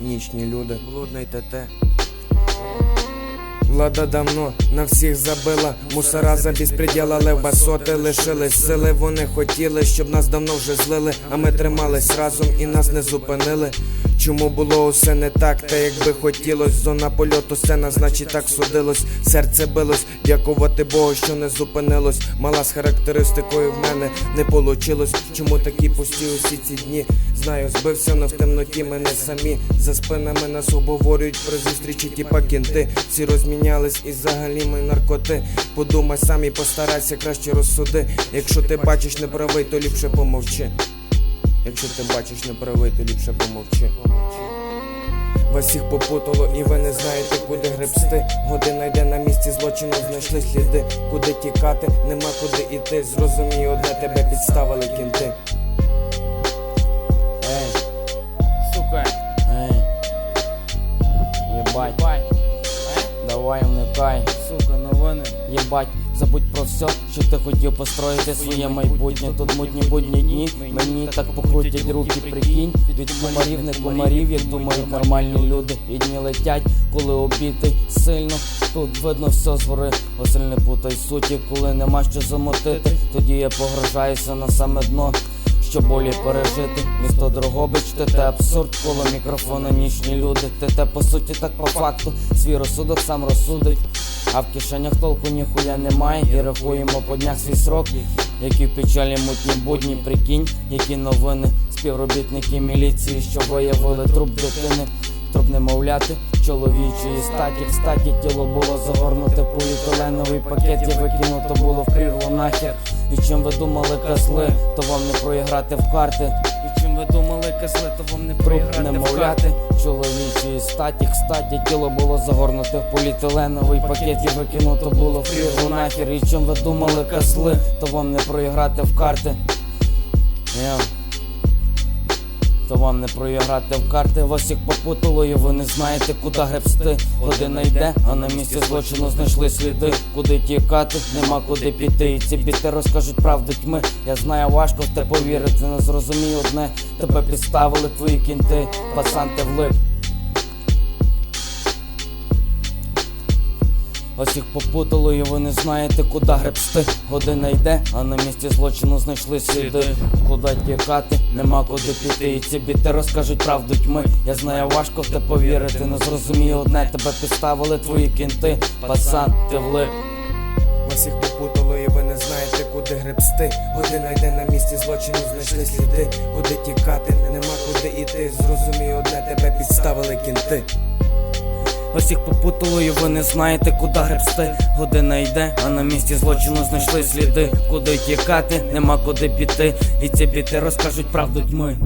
Нічні люди, блудний ТТ. Влада давно на всіх забила, мусора за безпреділ, але в басоти лишились сили. Вони хотіли, щоб нас давно вже злили, а ми тримались разом і нас не зупинили. Чому було усе не так, та якби хотілось, зона польоту сцена, значить так судилось. Серце билось, дякувати Богу, що не зупинилось. Мала з характеристикою в мене не получилось. Чому такі пусті усі ці дні? Знаю, збився, но в темноті ми не самі. За спинами нас обговорюють при зустрічі, тіпа кінти. Всі розмінялись і взагалі ми наркоти. Подумай сам і постарайся краще розсуди. Якщо ти бачиш неправий, то ліпше помовчи. Якщо ти бачиш неправий, то ліпше помовчи. Вас всіх попутало, і ви не знаєте, куди гребсти. Година йде на місці злочину, знайшли сліди. Куди тікати, нема куди іти. Зрозумій, одне тебе підставили кінти. Ей, Сука. ей. Єбать, Бай. давай вникай. Сука, новини. Єбать, забудь про все, що ти хотів построїти своє майбутнє. Тут мутні будні дні. Мені так покрутять руки, прикинь. Від комарів, не комарів, як думають нормальні люди. І дні летять, коли обіти сильно. Тут видно все згори. Василь не путай суті, коли нема що замотити. Тоді я погрожаюся на саме дно. Що болі пережити, місто Дрогобич, ТТ абсурд, коло мікрофона нічні люди. ТТ по суті, так по факту. Свій розсудок сам розсудить. А в кишенях толку ніхуя немає. І рахуємо по днях свій срок. Які в печалі мутні будні, прикинь, які новини. Співробітники міліції, що виявили труп дитини. Труп немовляти, чоловічої статі. В статі тіло було загорнуте в поліетиленовий пакет і викинуто було в прірву нахер. І чим ви думали козли, то вам не проіграти в карти. І чим ви думали, козли, то вам Труп не мовляти, карти. немовляти, чоловічої статі, кстаті, тіло було загорнуте в поліетиленовий пакет і викинуто було в прірву нахер. І чим ви думали касли, то вам не проіграти в карти. Yeah. То вам не проіграти в карти, вас всіх попутало, і ви не знаєте, куди гребсти. Година йде, а на місці злочину знайшли сліди. Куди тікати, нема куди піти. І ці біти розкажуть правду тьми. Я знаю, важко в те повірити, не зрозумію одне. Тебе підставили твої кінти, пацан ти влип. Вас їх попутало, і ви не знаєте, куди гребсти. Година йде, а на місці злочину знайшли сліди. Куди тікати, нема куди піти. І ці біти розкажуть правду тьми. Я знаю, важко в те повірити. Не зрозумію одне, тебе підставили твої кінти. Пацан, ти влип. Вас всіх попутало, і ви не знаєте, куди гребсти. Година йде на місці злочину, знайшли сліди. Куди тікати, нема куди іти. Зрозумій, одне тебе підставили кінти. Вас їх попутало, і ви не знаєте, куди гребсти. Година йде, а на місці злочину знайшли сліди. Куди тікати, нема куди піти. І ці біти розкажуть правду тьми.